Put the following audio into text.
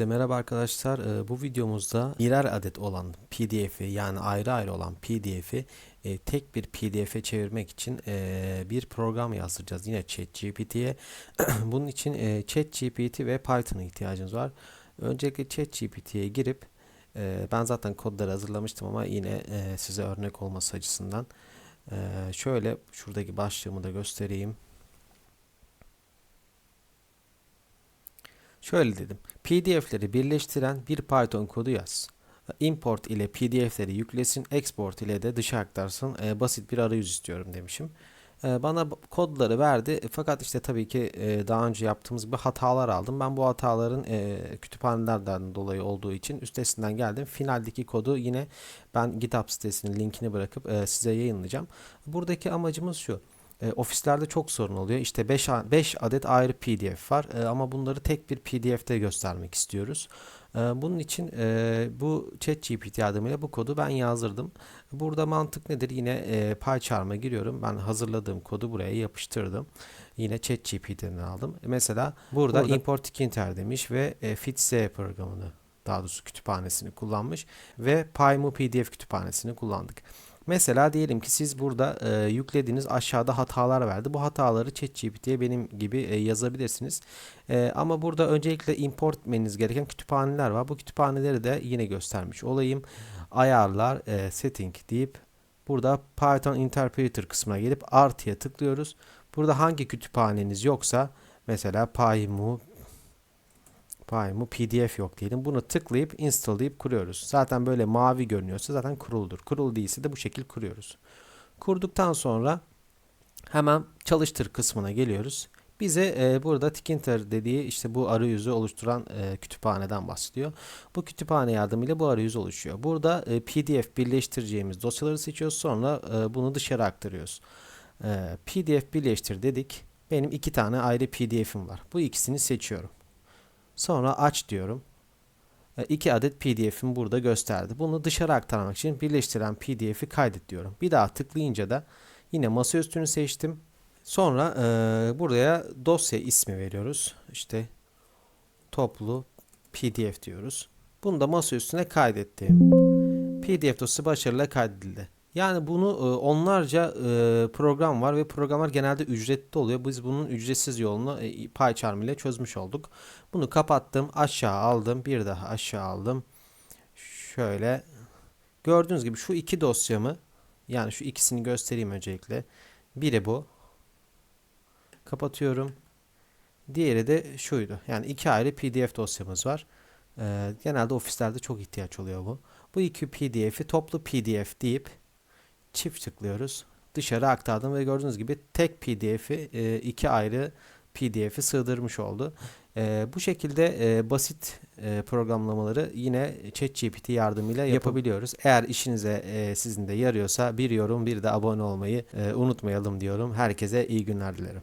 Herkese merhaba arkadaşlar. Ee, Bu videomuzda birer adet olan PDF'i yani ayrı ayrı olan PDF'i e, tek bir PDF'e çevirmek için e, bir program yazdıracağız. Yine ChatGPT'ye. Bunun için e, ChatGPT ve Python'a ihtiyacımız var. Öncelikle ChatGPT'ye girip ben zaten kodları hazırlamıştım ama yine size örnek olması açısından şöyle şuradaki başlığımı da göstereyim. Şöyle dedim. PDF'leri birleştiren bir Python kodu yaz. Import ile PDF'leri yüklesin, export ile de dışa aktarsın. E, basit bir arayüz istiyorum demişim. E, bana kodları verdi. E, Fakat işte tabii ki e, daha önce yaptığımız gibi hatalar aldım. Ben bu hataların e, kütüphanelerden dolayı olduğu için üstesinden geldim. Finaldeki kodu yine ben GitHub sitesinin linkini bırakıp e, size yayınlayacağım. Buradaki amacımız şu. E, ofislerde çok sorun oluyor. İşte 5 5 adet ayrı PDF var E, ama bunları tek bir PDF'te göstermek istiyoruz. E, bunun için e, bu ChatGPT yardımıyla bu kodu ben yazdırdım. Burada mantık nedir? Yine e, PyCharm'a giriyorum. Ben hazırladığım kodu buraya yapıştırdım. Yine ChatGPT'den aldım. E, Mesela burada, Burada- import Tkinter demiş ve e, FitZ programını daha doğrusu kütüphanesini kullanmış ve PyMu PDF kütüphanesini kullandık. Mesela diyelim ki siz burada e, yüklediğiniz aşağıda hatalar verdi. Bu hataları ChatGPT'ye benim gibi e, yazabilirsiniz. E, ama burada öncelikle import etmeniz gereken kütüphaneler var. Bu kütüphaneleri de yine göstermiş olayım. Ayarlar, e, setting deyip burada Python Interpreter kısmına gelip artıya tıklıyoruz. Burada hangi kütüphaneniz yoksa mesela PyMu PyMu PDF yok diyelim. Bunu tıklayıp install deyip kuruyoruz. Zaten böyle mavi görünüyorsa zaten kuruldur. Kurul değilse de bu şekil kuruyoruz. Kurduktan sonra hemen çalıştır kısmına geliyoruz. Bize e, burada Tkinter dediği işte bu arayüzü oluşturan e, kütüphaneden bahsediyor. Bu kütüphane yardımıyla bu arayüz oluşuyor. Burada e, PDF birleştireceğimiz dosyaları seçiyoruz. Sonra e, bunu dışarı aktarıyoruz. E, PDF birleştir dedik. Benim iki tane ayrı PDF'im var. Bu ikisini seçiyorum. Sonra aç diyorum. E, İki adet PDF'im burada gösterdi. Bunu dışarı aktarmak için birleştiren PDF'i kaydet diyorum. Bir daha tıklayınca da yine masaüstünü seçtim. Sonra e, buraya dosya ismi veriyoruz. İşte toplu PDF diyoruz. Bunu da masaüstüne kaydettim. PDF dosyası başarıyla kaydedildi. Yani bunu e, onlarca e, program var ve programlar genelde ücretli oluyor. Biz bunun ücretsiz yolunu e, PyCharm ile çözmüş olduk. Bunu kapattım, aşağı aldım, bir daha aşağı aldım. Şöyle gördüğünüz gibi şu iki dosyamı yani şu ikisini göstereyim öncelikle. Biri bu. Kapatıyorum. Diğeri de şuydu. Yani iki ayrı PDF dosyamız var. Genelde ofislerde çok ihtiyaç oluyor bu. Bu iki PDF'i toplu PDF deyip çift tıklıyoruz. Dışarı aktardım ve gördüğünüz gibi tek PDF'i e, iki ayrı PDF'i sığdırmış oldu. E, bu şekilde e, basit e, programlamaları yine ChatGPT yardımıyla yapabiliyoruz. Eğer işinize e, sizin de yarıyorsa bir yorum bir de abone olmayı e, unutmayalım diyorum. Herkese iyi günler dilerim.